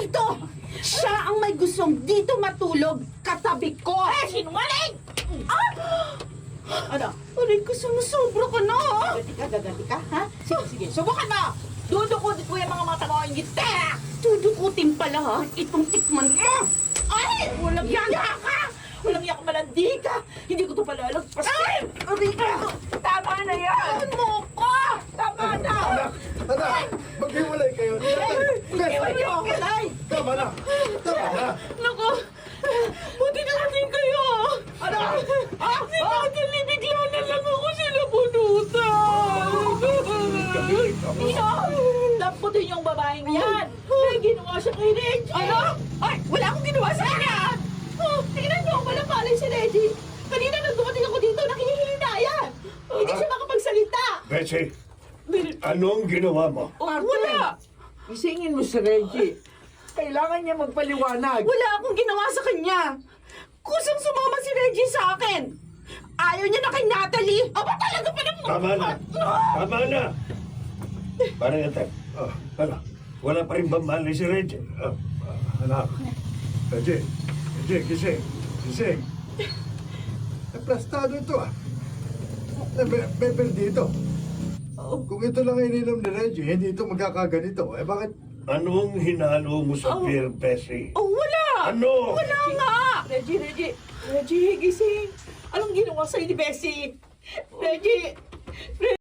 dito! Siya ang may gustong dito matulog katabi ko! Eh, sinungaling! Ah! Ano? Aray ko, sumusobra ka na, ha? Gagati ka, gagati ka, ha? Sige, sige, subukan mo! Dudukutin ko yung mga mata mo, hindi ta! Dudukutin pala, ha? Itong tikman mo! Ay! Walang yaya ka! Walang yak malandi ka! Hindi ko to pala alagpas! Ay! Aray ka! Tama na yan! Ano ko? Tama na! Anak, maghiwalay kayo. Iwan niyo ako, Nay! Tama na. Tama na. Naku! Buti na natin kayo! Ano? Ah! Si Natalie, bigla na lang ako sinabunutan! Ino! Lamputin yung babaeng yan! May ginawa siya kay Reggie! Ano? Ay! Wala akong ginawa sa kanya! Oh, tingnan niyo, walang palay si Reggie! Kanina nang dumating ako dito, nakihihina yan! Hindi siya makapagsalita! Betsy, anong ginawa mo? Oh, wala! Isingin mo si Reggie. Kailangan niya magpaliwanag. Wala akong ginawa sa kanya. Kusang sumama si Reggie sa akin. Ayaw niya na kay Natalie. Aba talaga pa naman. Tama na. Tama na. Parang ate. Oh, ano? Wala pa rin bambali si Reggie. Oh, ah, anak. Reggie. Reggie, gising. Gising. Aplastado ito ah. Beber dito. Kung ito lang ininom ni Reggie, hindi ito magkakaganito. Eh bakit? Anong hinalo mo sa Oh. beer, Bessie? Oh, wala. Ano? Wala nga. Reggie, Reggie. Reggie, gising. Anong ginawa sa'yo ni Bessie? Reggie.